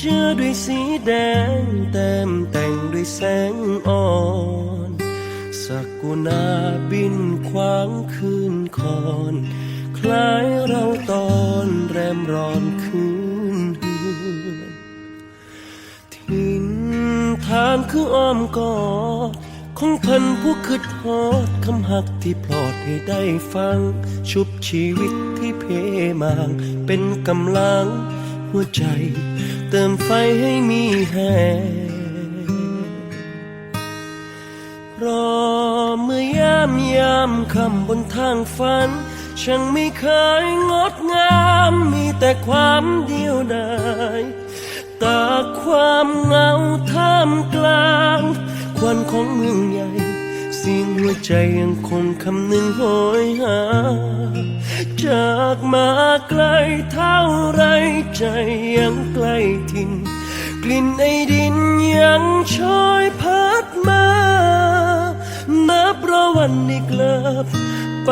เจือด้วยสีแดงเต็มแต่งด้วยแสงอ่อนสักกุณาบินขวางคืนคอน คล้ายเราตอนแรมร้อนคืนเฮือนทิ้นทานคืออ้อมกอดของพิ่นผู้คืดฮอดคำหักที่ปลอดให้ได้ฟัง ชุบชีวิตที่เพมาง เป็นกำลังหัวใจ เติมไฟให้มีแห่รอเมื่อยามยามคำบนทางฝันช่างไม่เคยงดงามมีแต่ความเดียวดายตาความเหงาท่ามกลาง ควันของเมืองใหญ่ สียงหัวใจยังคงคำนึงโหยหา จากมาไกลเท่าไรใจยังใกล้ทินกลิ่นไอดินยังชอยพัดมานับรอวันนี้กลับไป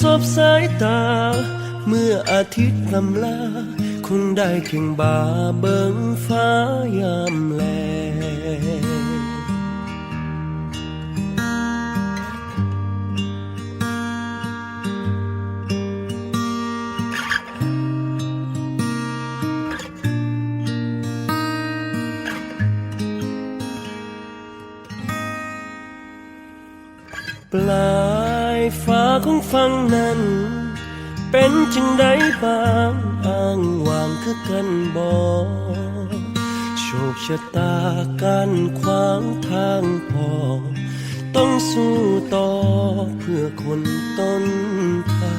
สบสายตา เมื่ออาทิตย์ลำลา คงได้เคียงบ่าเบิ่งฟ้ายามแล ลายฟ้าของฟังนั้น เป็นจึงได้บางอ้างวางคือกันบอโชคชะตาการขวางทางพอ ต้องสู้ต่อเพื่อคนต้นทา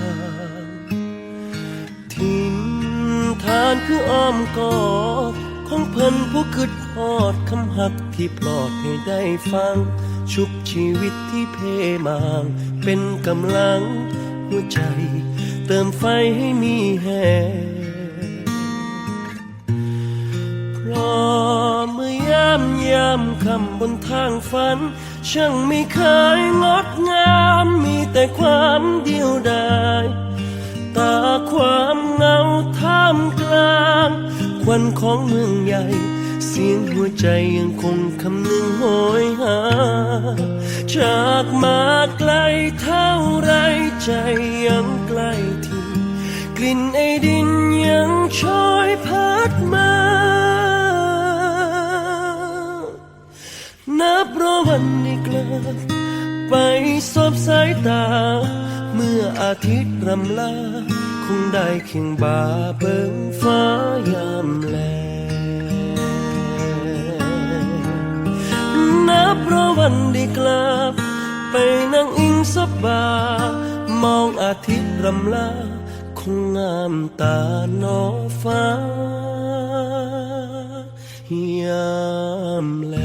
งทิ้งทานคืออ้อมกอดของเพิ่นผู้คืดฮอดคำหักที่ปลอดให้ได้ฟัง ชุบชีวิตที่เพมาง เป็นกำลังหัวใจ เติมไฟให้มีแห่เพราะเมื่อยามยามคำบนทางฝัน ช่างไม่เคยงดงามมีแต่ความเดียวดายตาความเงาท่ามกลาง ควันของเมืองใหญ่ สียงหัวใจยังคงคำนึงโหยหา จากมาไกลเท่าไรใจยังใกล้ที่กลิ่นไอดินยังช่อยพัดมา นับรอวันนี้กลับไปสบสายตา เมื่ออาทิตย์รำลา คงได้เคียงบ่าเบิ่งฟ้ายามแล เพราะวันได้กลับ ไปนั่งอิงสบบามองอาทิตย์รำลาคงงามตานอฟ้ายามแล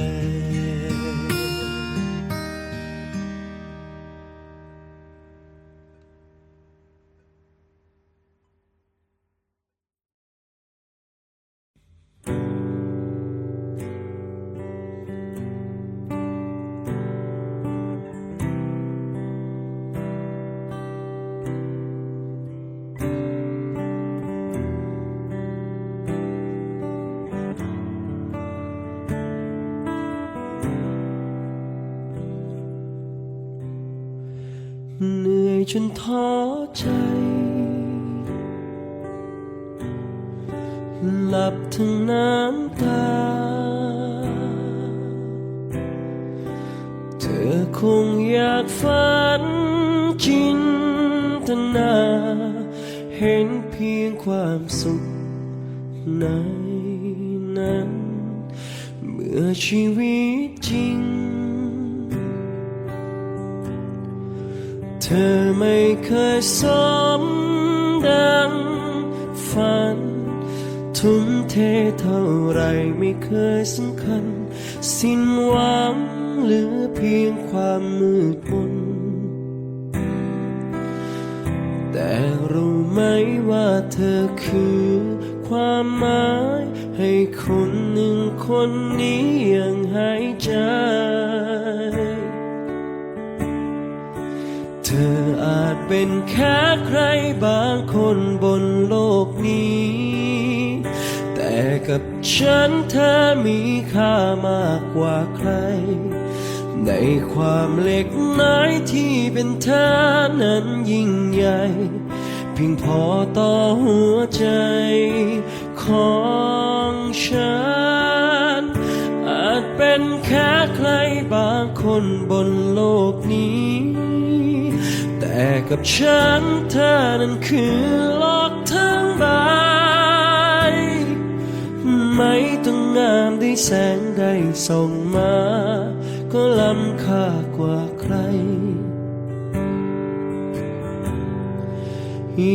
เหนื่อยจนท้อใจ หลับทั้งน้ำตา เธอคงอยากฝันจินตนา เห็นเพียงความสุขในนั้น เมื่อชีวิต อไม่เคยสมดังฝัน ทุ่มเทเท่าไรไม่เคยสำคัญ สิ้นหวังเหลือเพียงความมืดมนแต่รู้ไหมว่าเธอคือความหมายให้คนหนึ่งคนนี้ยังหายใจ ออาจเป็นแค่ใครบางคนบนโลกนี้ แต่กับฉันเธอมีค่ามากกว่าใคร ในความเล็กน้อยที่เป็นเธอนั้นยิ่งใหญ่ เพียงพอต่อหัวใจของฉัน อาจเป็นแค่ใครบางคนบนโลกนี้ แต่กับฉันเธอนั้นคือโลกทั้งใบไม่ต้องงามได้แสงได้ส่งมา ก็ล้ำค่ากว่าใคร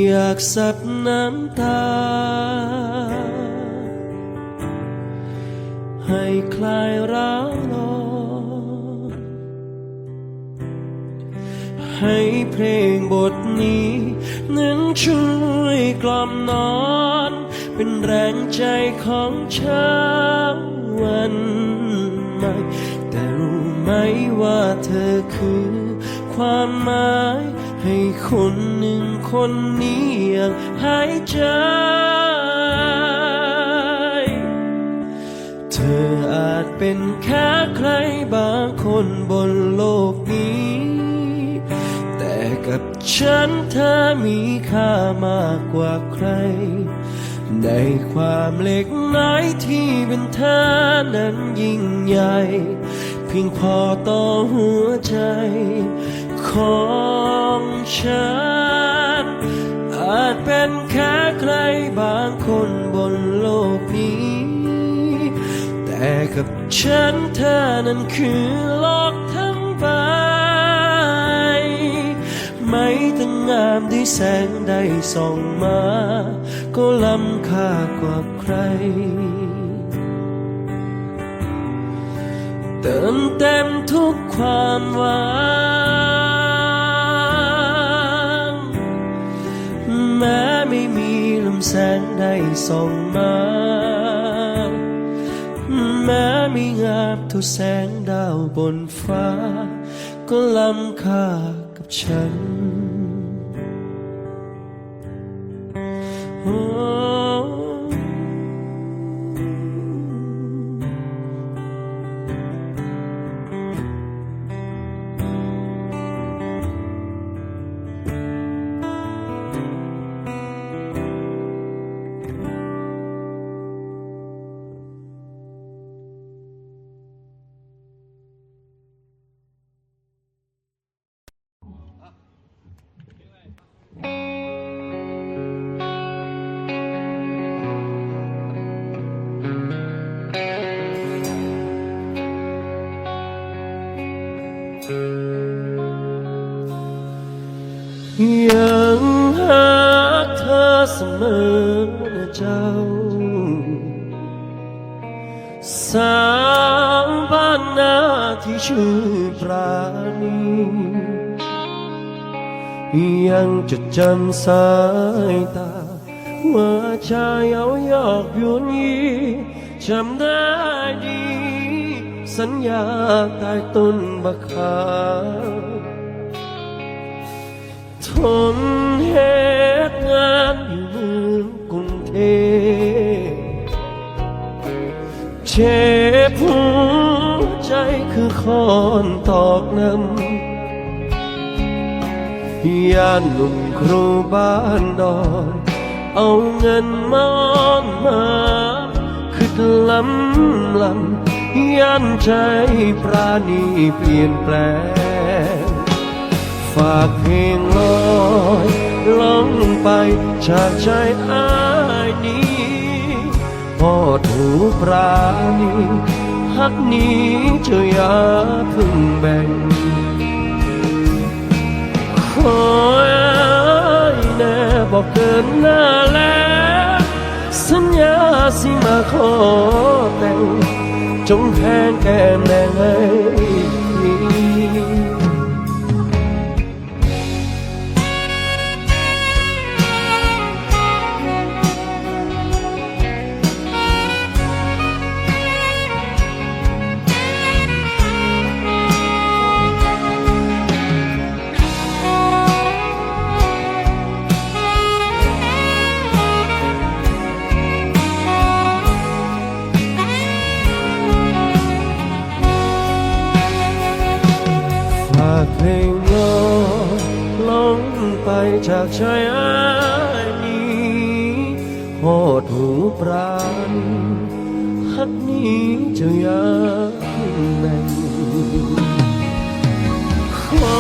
อยากสับน้ำตา ให้คลายร้าวร้อ ให้เพลงบทนี้ นั้นช่วยกล่อมนอน เป็นแรงใจของเช้าวันใหม่แต่รู้ไหมว่าเธอคือ ความหมายให้คนหนึ่งคนนี้ยังหายใจ เธออาจเป็นแค่ใครบางคนบนโลกนี้ ฉันเธอมีค่ามากกว่าใคร ในความเล็กน้อยที่เป็นเธอนั้นยิ่งใหญ่ เพียงพอต่อหัวใจ ของฉัน อาจเป็นแค่ใครบางคนบนโลกนี้ แต่กับฉันเธอนั้นคือโลก งงามด้วยแสงใดส่องมา ก็ล้ำค่ากว่าใคร เติมเต็มทุกความหวังแม้ไม่มีลำแสงใดส่องมาแม้ไม่งามเท่าแสงดาวบนฟ้า ก็ล้ำค่ากับฉัน โยังหาเธอเสมอนะเจ้า สาวบ้านนาที่ชื่อปราณียังจดจำสายตาว่าชายเอายอกยวนยีจำได้ดี สัญญาใต้ต้นบะขาม ทนเหตุงานอยู่เมืองกรุงเทพเจ็บหัวใจคือคอนตอกน้ำยานหนุ่มครูบ้านดอนเอาเงินมอนมาคือลำลำยันใจปราณีเปลี่ยนแปลงากเพลงลอยล่องไปจากใจอ้ายนี้พอถูกปราณีหักนี้เจ้าอย่าพึ่งแบ่งขอให้แน่บอกเกินหน้าแล้วสัญญาสิมาขอแต่งจงแทนแก้มแดงให้ จากชายอานี้โหดหูปราณฮักนี้จะยังแน่นขอ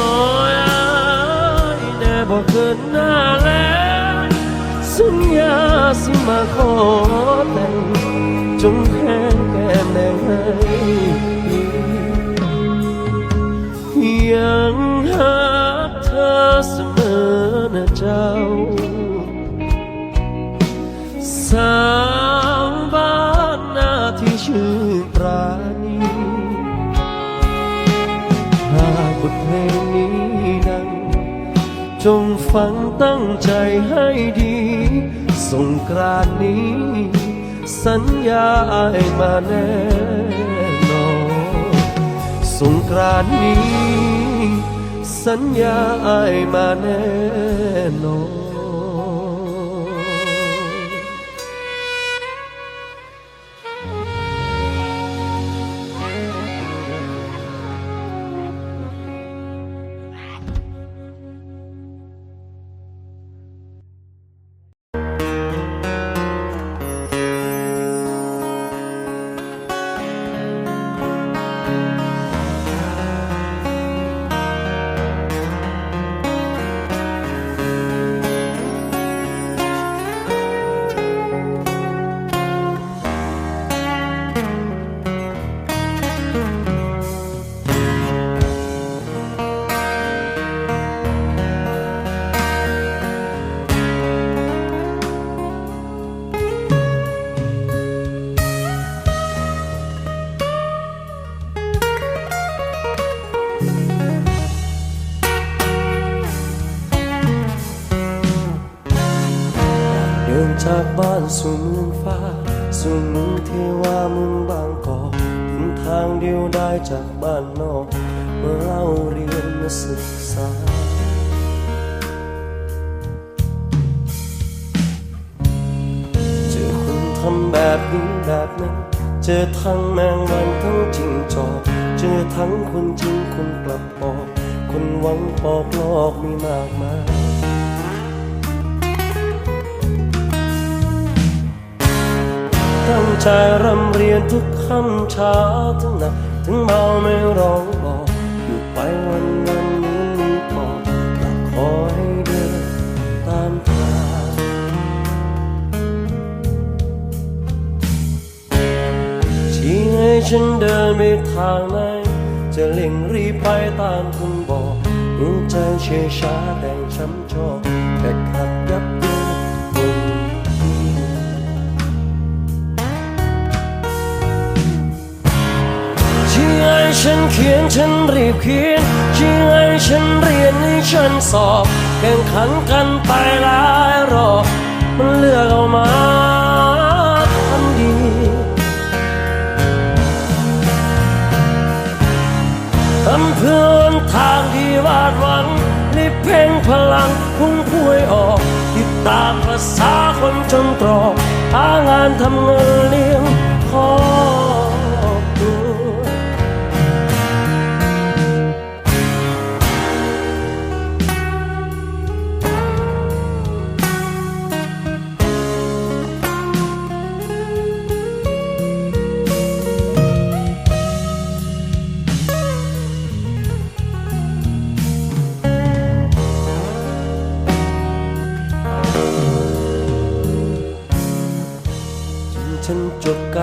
อ้ายแน่บอกเกินหน้าแล้วสัญญาสิมาขอแต่งจงแห้งแก้มแดงให้ยังหักเธอเสมอ นะเจ้า สาวบ้านนาที่ชื่อปราณีหากบทเพลงนี้ดัง จงฟังตั้งใจให้ดีสงกรานนี้ สัญญาอายมาแน่นอนสงกรานนี้ สัญญาอายมาแน่นอน สู่เมืองฟ้า สู่เมืองเทวาเมืองบางกอกถึงทางเดียวได้จากบ้านนอกเมื่อเราเรียนมาศึกษาเจอคนทำแบบนี้แบบนั้นเจอทั้งแมงวันทั้งจิงจอกเจอทั้งคนจริงคนกลับปอก คนหวังปอกลอกมีมากมาย ตั้งใจรำเรียนทุกคำเช้าถึงหนักถึงเมาไม่ร้องบอกอยู่ไปวันวันนี้มีปอกหลักขอให้เดินตามทางชี้ให้ฉันเดินไปทางไหนจะเล่งรีบไปตามคุณบอกดวงใจเชื่อช้าแดงช้ำชอกแต่ ให้ฉันเขียนฉันรีบเขียนที่ให้ฉันเรียนให้ฉันสอบ แข่งขันกันไปหลายรอบมันเลือกเอามาทำดี ทำเพื่อนทางที่วาดหวังรีบเพ่งพลังพุ่งพวยออก ติดตามภาษาคนจนตรอกหางานทำเงินเลี้ยงคอ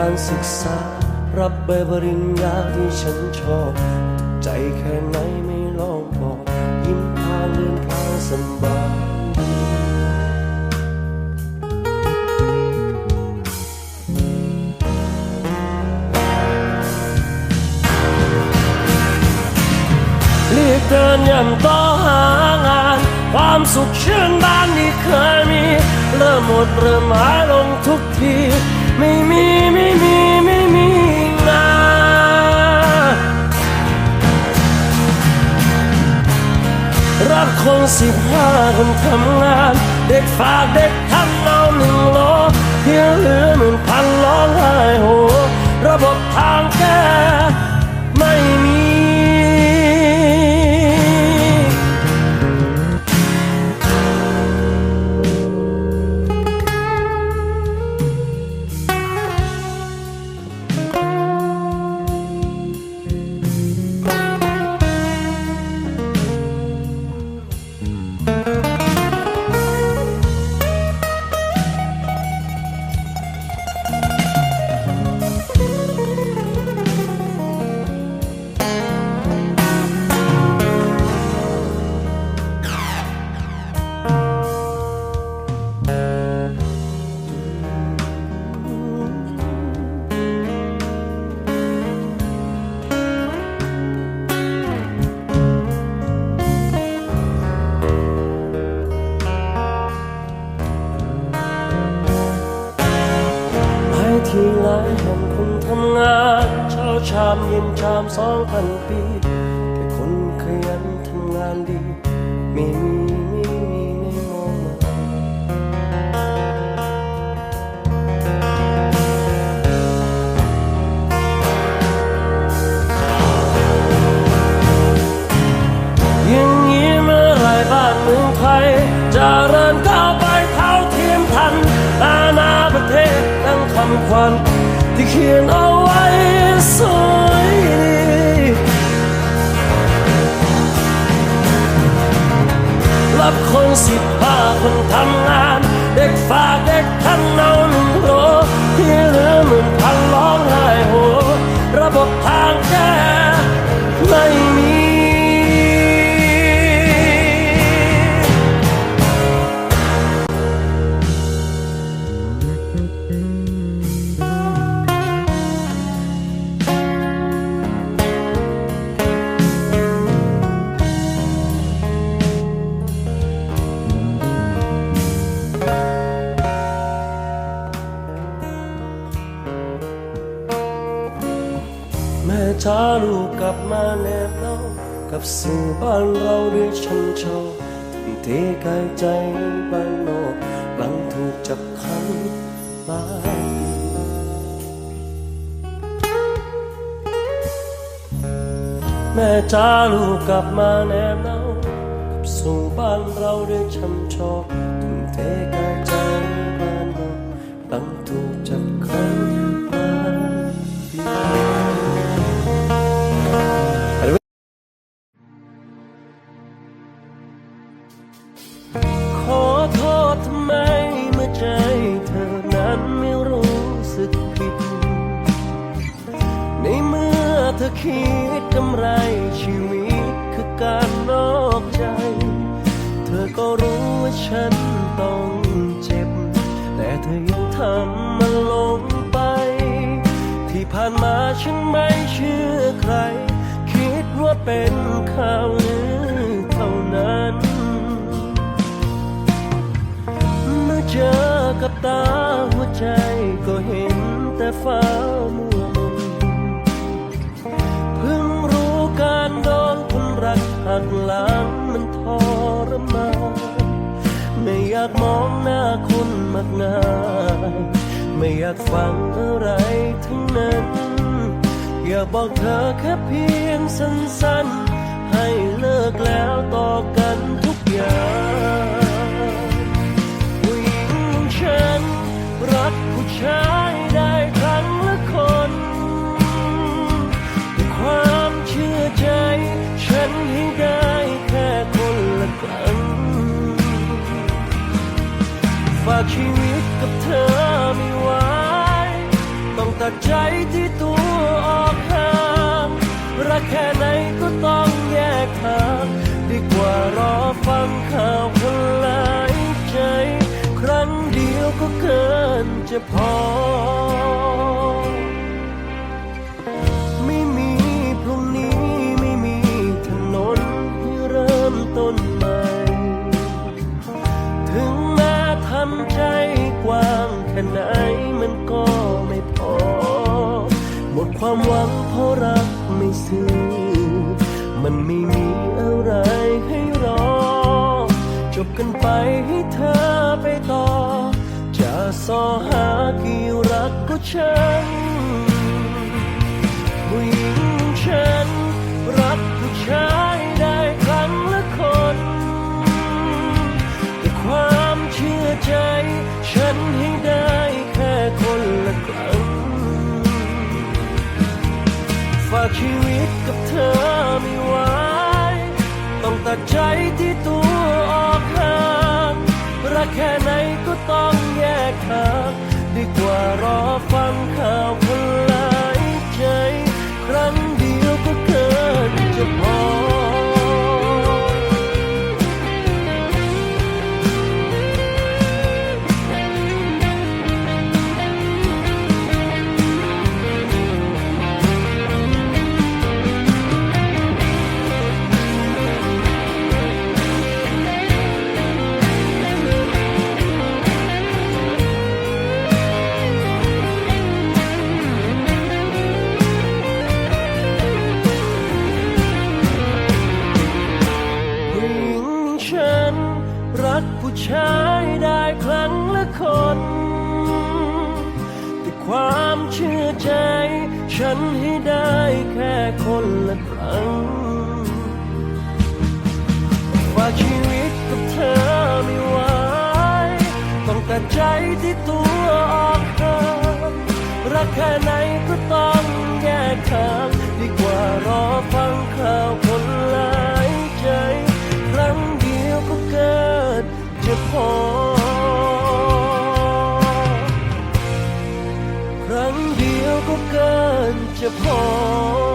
การศึกษา รับใบปริญญาที่ฉันชอบ ใจแค่ไหนไม่ลองบอก ยิ้มพาเดินทางสบายเรียกเดินย่ำต่อหางาน ความสุขชื่นบานที่เคยมี เริ่มหมดเริ่มหายลงทุกที ไม่มีไม่มีไม่มีงารับคนสิบห้าคนทำงาน เด็กฝากเด็กทำเอาหนึ่งโลเพียงเหลือหมื่นพันล้องไห้โห ระบบทางแก้ สองพันปีแต่คนเขยันทำงานดีไม่มีไม่มีไม่มองมาอย่างนี้เมื่อไรบ้านเมืองไทยจะเริญก้าวไปเท่าเทียมทันอาณาประเทศดังคำขวัญที่เขียนเอาไว้สวย รับคนสิบห้าคนทำงาน เด็กฝากเด็กทันเอาหนึ่งโลที่เหลือหมื่นพันร้องไห้โห ระบบทางแก้ไม่ จาลูกกลับมาแนบเล่ากับสู่บ้านเราด้วยชันชาทุ่มเทกายใจบ้านนอกหลังถูกจับขังหลายแม่จ้าลูกกลับมาแนบเล่ากับสู่บ้านเราด้วยชันชาทุ่ เป็นข่าวลือเท่านั้น เมื่อเจอกับตาหัวใจก็เห็นแต่ฟ้ามัวมนเพิ่งรู้การโดนคนรักหักหลังมันทรมานไม่อยากมองหน้าคนมากงายไม่อยากฟังอะไรทั้งนั้น อยากบอกเธอแค่เพียงสั้นๆ ให้เลิกแล้วต่อกันทุกอย่างผู้หญิงของฉัน รักผู้ชายได้ครั้งละคนด้วยความเชื่อใจ ฉันให้ได้แค่คนละครั้งฝากชีวิตกับเธอไม่ไหวต้องตัดใจที่ตัว แค่ไหนก็ต้องแยกทางดีกว่ารอฟังข่าวคนหลายใจ ครั้งเดียวก็เกินจะพอ ไม่มีพรุ่งนี้ไม่มีถนนให้เริ่มต้นใหม่ ถึงแม้ทำใจกว้างแค่ไหนมันก็ไม่พอ หมดความหวังเพราะรักไม่ ซื่อมันไม่มีอะไรให้รอ จบกันไปให้เธอไปต่อ จะสอหากี่รักก็ช่าง ต้องตัดใจที่ตัวออกห่างรักแค่ไหนก็ต้องแยกทางดีกว่ารอฟังข่าว ใจที่ตัวออกห่างรักแค่ไหนก็ต้องแยกทางดีกว่ารอฟังข่าวคนหลายใจ ครั้งเดียวก็เกิดจะพอ ครั้งเดียวก็เกินจะพอ